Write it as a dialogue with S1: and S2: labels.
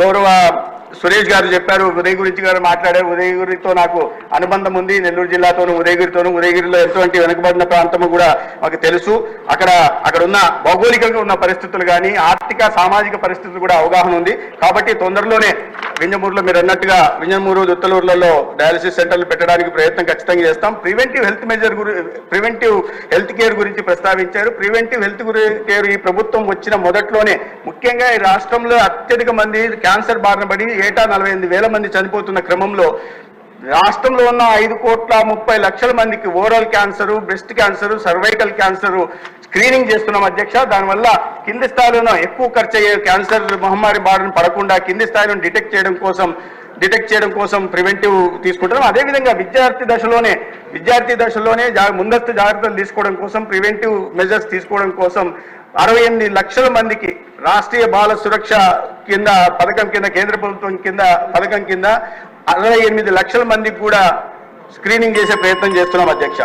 S1: గౌరవ సురేష్ గారు చెప్పారు ఉదయగిరి గురించి గారు మాట్లాడారు. ఉదయగిరితో నాకు అనుబంధం ఉంది. నెల్లూరు జిల్లాతోనూ ఉదయగిరితోనూ ఉదయగిరిలో ఎటువంటి వెనుకబడిన ప్రాంతము కూడా మాకు తెలుసు. అక్కడ అక్కడ ఉన్న భౌగోళికంగా ఉన్న పరిస్థితులు కానీ ఆర్థిక సామాజిక పరిస్థితులు కూడా అవగాహన ఉంది. కాబట్టి తొందరలోనే వింజమూరులో మీరు అన్నట్టుగా వింజమూరు దుత్తలూరులలో డయాలసిస్ సెంటర్లు పెట్టడానికి ప్రయత్నం ఖచ్చితంగా చేస్తాం. ప్రివెంటివ్ హెల్త్ మెజర్ గురి ప్రివెంటివ్ హెల్త్ కేర్ గురించి ప్రస్తావించారు. ప్రివెంటివ్ హెల్త్ కేర్ ఈ ప్రభుత్వం వచ్చిన మొదట్లోనే ముఖ్యంగా ఈ రాష్ట్రంలో అత్యధిక మంది క్యాన్సర్ బారిన పడి ఏటా నలభై ఎనిమిది వేల మంది చనిపోతున్న క్రమంలో రాష్ట్రంలో ఉన్న ఐదు కోట్ల ముప్పై లక్షల మందికి oral cancer breast cancer cervical cancer screening చేస్తున్నాం అధ్యక్ష. దానివల్ల కింది స్థాయిలోనూ ఎక్కువ ఖర్చు అయ్యే క్యాన్సర్ మహమ్మారి బారిన పడకుండా కింది స్థాయిలో డిటెక్ట్ చేయడం కోసం డిటెక్ట్ చేయడం కోసం ప్రివెంటివ్ తీసుకుంటున్నాం. అదేవిధంగా విద్యార్థి దశలోనే విద్యార్థి దశలోనే ముందస్తు జాగ్రత్తలు తీసుకోవడం కోసం ప్రివెంటివ్ మెజర్స్ తీసుకోవడం కోసం అరవై ఎనిమిది లక్షల మందికి రాష్ట్రీయ బాల సురక్ష కింద పథకం కింద కేంద్ర ప్రభుత్వం కింద పథకం కింద అరవై ఎనిమిది లక్షల మందికి కూడా స్క్రీనింగ్ చేసే ప్రయత్నం చేస్తున్నాం అధ్యక్ష.